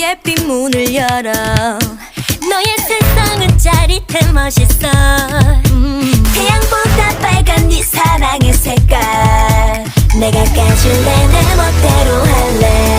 날개빛 문을 열어. 너의 세상은 짜릿해 멋있어. 태양보다 빨간 네 사랑의 색깔. 내가 까줄래 내 멋대로 할래.